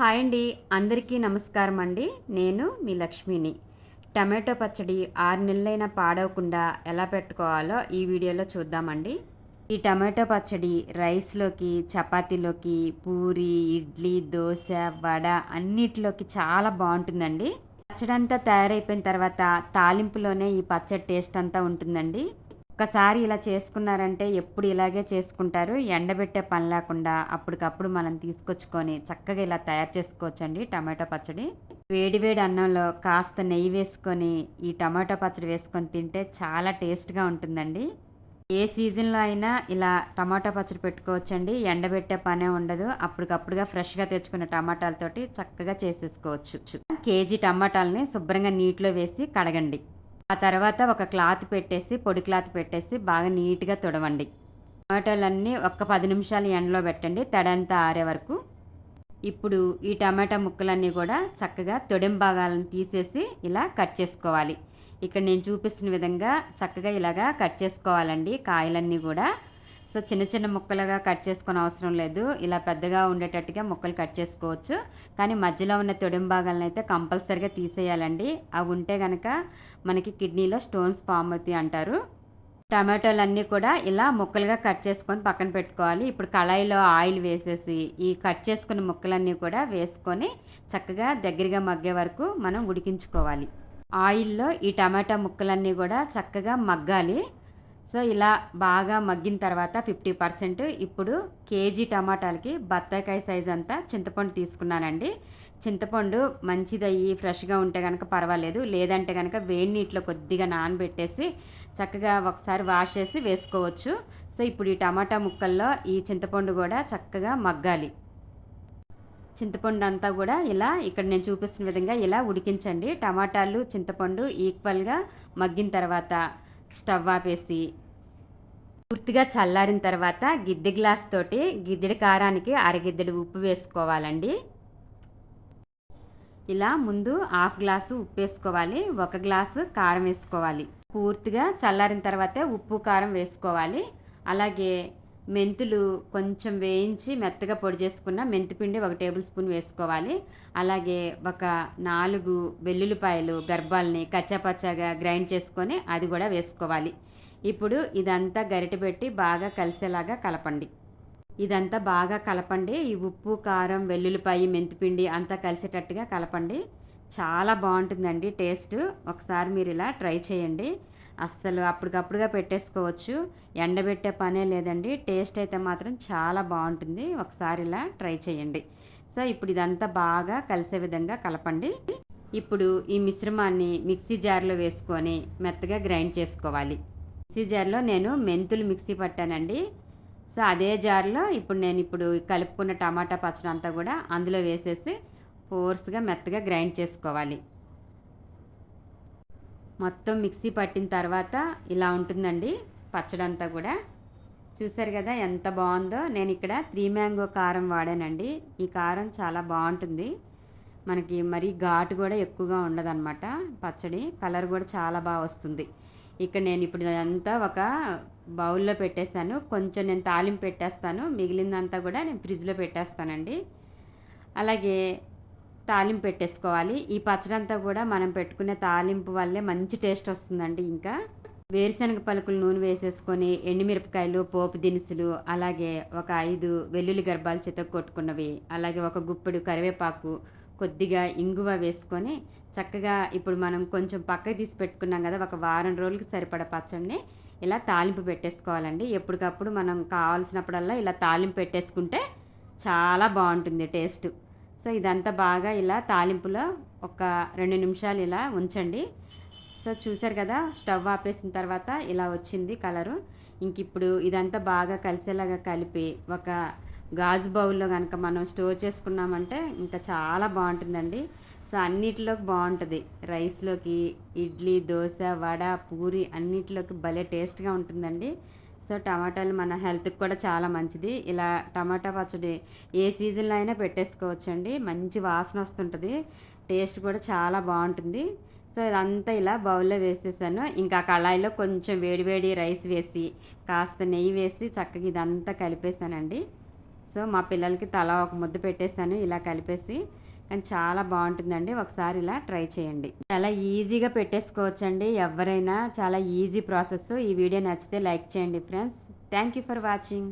Hi అండి. అందరికీ నమస్కారం అండి. నేను మీ లక్ష్మిని. టమాటో పచ్చడి ఆరు నెలలైనా పాడవకుండా ఎలా పెట్టుకోవాలో ఈ వీడియోలో చూద్దామండి. ఈ టమాటో పచ్చడి రైస్లోకి చపాతీలోకి పూరి ఇడ్లీ దోశ వడ అన్నిటిలోకి చాలా బాగుంటుందండి. పచ్చడి అంతా తయారైపోయిన తర్వాత తాలింపులోనే ఈ పచ్చడి టేస్ట్ అంతా ఉంటుందండి. ఒక్కసారి ఇలా చేసుకున్నారంటే ఎప్పుడు ఇలాగే చేసుకుంటారు. ఎండబెట్టే పని లేకుండా అప్పటికప్పుడు మనం తీసుకొచ్చుకొని చక్కగా ఇలా తయారు చేసుకోవచ్చండి టమాటో పచ్చడి. వేడివేడి అన్నంలో కాస్త నెయ్యి వేసుకొని ఈ టమాటో పచ్చడి వేసుకొని తింటే చాలా టేస్ట్గా ఉంటుందండి. ఏ సీజన్లో అయినా ఇలా టమాటా పచ్చడి పెట్టుకోవచ్చండి. ఎండబెట్టే పనే ఉండదు. అప్పటికప్పుడుగా ఫ్రెష్గా తెచ్చుకున్న టమాటాలతోటి చక్కగా చేసేసుకోవచ్చు. కేజీ టమాటాలని శుభ్రంగా నీటిలో వేసి కడగండి. ఆ తర్వాత ఒక క్లాత్ పెట్టేసి పొడి క్లాత్ పెట్టేసి బాగా నీట్గా తుడవండి. టమాటాలన్నీ ఒక్క పది నిమిషాలు ఎండలో పెట్టండి. తడంతా ఆరే వరకు. ఇప్పుడు ఈ టమాటా ముక్కలన్నీ కూడా చక్కగా తొడెం భాగాలను తీసేసి ఇలా కట్ చేసుకోవాలి. ఇక్కడ నేను చూపిస్తున్న విధంగా చక్కగా ఇలాగా కట్ చేసుకోవాలండి. కాయలన్నీ కూడా సో చిన్న చిన్న ముక్కలుగా కట్ చేసుకునే అవసరం లేదు. ఇలా పెద్దగా ఉండేటట్టుగా ముక్కలు కట్ చేసుకోవచ్చు. కానీ మధ్యలో ఉన్న తొడిం భాగాలను అయితే కంపల్సరిగా తీసేయాలండి. అవి ఉంటే కనుక మనకి కిడ్నీలో స్టోన్స్ ఫామ్ అవుతాయి అంటారు. టమాటోలన్నీ కూడా ఇలా ముక్కలుగా కట్ చేసుకొని పక్కన పెట్టుకోవాలి. ఇప్పుడు కళాయిలో ఆయిల్ వేసేసి ఈ కట్ చేసుకున్న ముక్కలన్నీ కూడా వేసుకొని చక్కగా దగ్గరగా మగ్గే వరకు మనం ఉడికించుకోవాలి. ఆయిల్లో ఈ టమాటా ముక్కలన్నీ కూడా చక్కగా మగ్గాలి. సో ఇలా బాగా మగ్గిన తర్వాత ఫిఫ్టీ పర్సెంట్ ఇప్పుడు కేజీ టమాటాలకి బత్తాయికాయ సైజ్ అంతా చింతపండు తీసుకున్నానండి. చింతపండు మంచిదయ్యి ఫ్రెష్గా ఉంటే కనుక పర్వాలేదు. లేదంటే కనుక వేడి నీటిలో కొద్దిగా నానబెట్టేసి చక్కగా ఒకసారి వాష్ చేసి వేసుకోవచ్చు. సో ఇప్పుడు ఈ టమాటా ముక్కల్లో ఈ చింతపండు కూడా చక్కగా మగ్గాలి. చింతపండు అంతా కూడా ఇలా ఇక్కడ నేను చూపిస్తున్న విధంగా ఇలా ఉడికించండి. టమాటాలు చింతపండు ఈక్వల్గా మగ్గిన తర్వాత స్టవ్ ఆపేసి పూర్తిగా చల్లారిన తర్వాత గిద్దె గ్లాస్ తోటి గిద్దెడి కారానికి అరగిద్దెడి ఉప్పు వేసుకోవాలండి. ఇలా ముందు హాఫ్ గ్లాసు ఉప్పు వేసుకోవాలి ఒక గ్లాసు కారం వేసుకోవాలి. పూర్తిగా చల్లారిన తర్వాతే ఉప్పు కారం వేసుకోవాలి. అలాగే మెంతులు కొంచెం వేయించి మెత్తగా పొడి చేసుకున్న మెంతిపిండి ఒక టేబుల్ స్పూన్ వేసుకోవాలి. అలాగే ఒక నాలుగు వెల్లుల్లిపాయలు గర్భాలని కచ్చాపచ్చాగా గ్రైండ్ చేసుకొని అది కూడా వేసుకోవాలి. ఇప్పుడు ఇదంతా గరిటె పెట్టి బాగా కలిసేలాగా కలపండి. ఇదంతా బాగా కలపండి. ఈ ఉప్పు కారం వెల్లుల్లిపాయ మెంతిపిండి అంతా కలిసేటట్టుగా కలపండి. చాలా బాగుంటుందండి టేస్ట్. ఒకసారి మీరు ఇలా ట్రై చేయండి. అస్సలు అప్పటికప్పుడుగా పెట్టేసుకోవచ్చు. ఎండబెట్టే పనే లేదండి. టేస్ట్ అయితే మాత్రం చాలా బాగుంటుంది. ఒకసారి ఇలా ట్రై చేయండి. సో ఇప్పుడు ఇదంతా బాగా కలిసే విధంగా కలపండి. ఇప్పుడు ఈ మిశ్రమాన్ని మిక్సీ జార్లో వేసుకొని మెత్తగా గ్రైండ్ చేసుకోవాలి. మిక్సీ జార్లో నేను మెంతులు మిక్సీ పట్టానండి. సో అదే జార్లో ఇప్పుడు నేను ఇప్పుడు కలుపుకున్న టమాటా పచ్చడి అంతా కూడా అందులో వేసేసి ఫోర్స్గా మెత్తగా గ్రైండ్ చేసుకోవాలి. మొత్తం మిక్సీ పట్టిన తర్వాత ఇలా ఉంటుందండి పచ్చడి అంతా కూడా. చూసారు కదా ఎంత బాగుందో. నేను ఇక్కడ త్రీ మ్యాంగో కారం వాడానండి. ఈ కారం చాలా బాగుంటుంది. మనకి మరీ ఘాటు కూడా ఎక్కువగా ఉండదన్నమాట పచ్చడి. కలర్ కూడా చాలా బాగా వస్తుంది. ఇక్కడ నేను ఇప్పుడు అంతా ఒక బౌల్లో పెట్టేశాను. కొంచెం నేను తాలింపు పెట్టేస్తాను. మిగిలిందంతా కూడా నేను ఫ్రిడ్జ్లో పెట్టేస్తానండి. అలాగే తాలింపు పెట్టేసుకోవాలి. ఈ పచ్చడంతా కూడా మనం పెట్టుకునే తాలింపు వల్లే మంచి టేస్ట్ వస్తుందండి ఇంకా. వేరుశనగ పలుకులు నూనె వేసేసుకొని ఎండుమిరపకాయలు పోపు దినుసులు అలాగే ఒక ఐదు వెల్లుల్లి గర్భాలు చితక కొట్టుకున్నవి అలాగే ఒక గుప్పెడు కరివేపాకు కొద్దిగా ఇంగువ వేసుకొని చక్కగా ఇప్పుడు మనం కొంచెం పక్కకి తీసి పెట్టుకున్నాం కదా ఒక వారం రోజులకి సరిపడ పచ్చడిని ఇలా తాలింపు పెట్టేసుకోవాలండి. ఎప్పటికప్పుడు మనం కావాల్సినప్పుడల్లా ఇలా తాలింపు పెట్టేసుకుంటే చాలా బాగుంటుంది టేస్ట్. సో ఇదంతా బాగా ఇలా తాలింపులో ఒక రెండు నిమిషాలు ఇలా ఉంచండి. సో చూసారు కదా స్టవ్ ఆపేసిన తర్వాత ఇలా వచ్చింది కలరు. ఇంక ఇప్పుడు ఇదంతా బాగా కలిసేలాగా కలిపి ఒక గాజు బౌల్లో కనుక మనం స్టోర్ చేసుకున్నామంటే ఇంకా చాలా బాగుంటుందండి. సో అన్నిటిలోకి బాగుంటుంది. రైస్లోకి ఇడ్లీ దోశ వడ పూరి అన్నిటిలోకి భలే టేస్ట్గా ఉంటుందండి. సో టమాటాలు మన హెల్త్కి కూడా చాలా మంచిది. ఇలా టమాటా పచ్చడి ఏ సీజన్లో అయినా పెట్టేసుకోవచ్చండి. మంచి వాసన వస్తుంటుంది. టేస్ట్ కూడా చాలా బాగుంటుంది. సో ఇదంతా ఇలా బౌల్లో వేసేసాను. ఇంకా కళాయిలో కొంచెం వేడివేడి రైస్ వేసి కాస్త నెయ్యి వేసి చక్కగా ఇదంతా కలిపేసానండి. సో మా పిల్లలకి తలా ఒక ముద్ద పెట్టేశాను ఇలా కలిపేసి కానీ చాలా బాగుంటుందండి. ఒకసారి ఇలా ట్రై చేయండి. చాలా ఈజీగా పెట్టేసుకోవచ్చండి. ఎవరైనా చాలా ఈజీ ప్రాసెస్. ఈ వీడియో నచ్చితే లైక్ చేయండి friends. Thank you for watching.